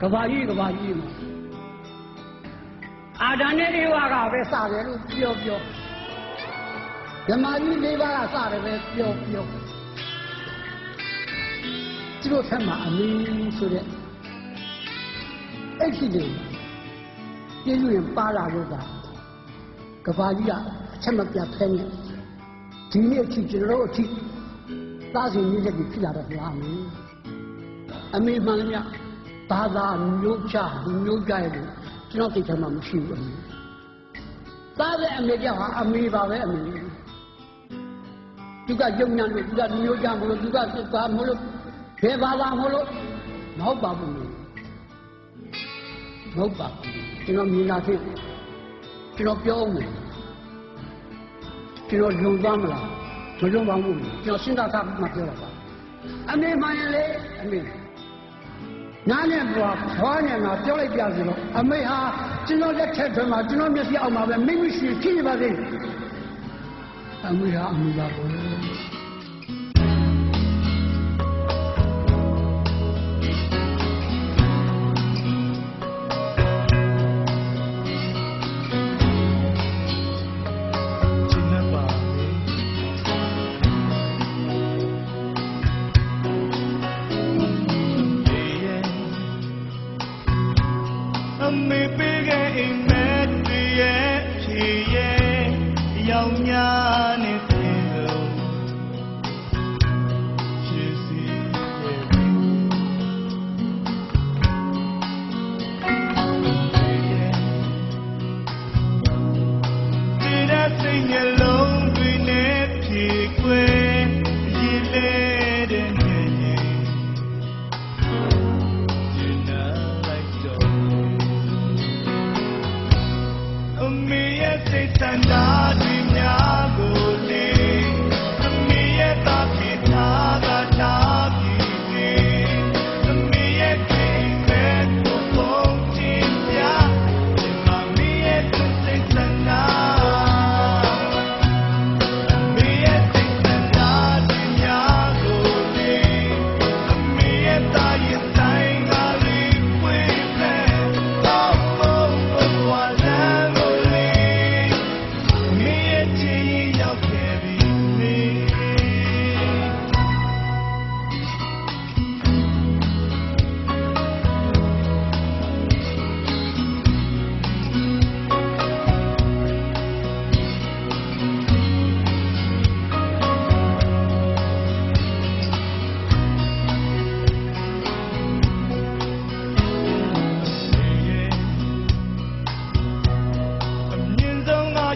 ကဘာကြီးကဘာကြီးမှာအာဒန်နဲ့ဧဝကပဲစတယ်လို့ပြောပြောဓမ္မကြီး၄ပါးကစတယ်ပဲပြောပြောသူတို့ဆက်မှာအမင်းဆိုတဲ့အဲ့ဒီလေပြည့်စုံရင်ပါလာလို့ကကဘာကြီးကအချက်မပြတ်ဖဲနေဒီနေ့အထိကျွန်တော်တို့အထိသားစဉ်ကြီးတဲ့ဖြစ်လာတော့ဘုရားအမင်းအမေမှန်လားမြ ဘာသာမျိုးချလူမျိုးကြရဲ့လို့ကျွန်တော်သိချင်မှမရှိဘူးအမေသားတဲ့အမေကြောင့်ဟာအမေပါပဲအမေသူကယုံညာလို့သူကလူမျိုးကြမလို့သူကဘာမလို့ဘယ်ဘာသာမလို့မဟုတ်ပါဘူးမဟုတ်ပါဘူးကျွန်တော်မြင်လာဖြစ်ကျွန်တော်ပြောအောင်မယ်ကျွန်တော်ယုံသွားမလားမယုံပါဘူးကျွန်တော်စဉ်းစားထားမှပြောတာပါအမေမှန်ရင်လေအမေ နားနဲ့ဘွားဘွားနဲ့ငါပြောလိုက်ပြစီတော့အမေဟာကျွန်တော်လက်ထက်ထွန်းမှာကျွန်တော်မျက်စိအောက်မှာပဲမိမရှိဖြစ်နေပါသေးအမေဟာအမေပါဘော အမေပေးခဲ့အိမ်မ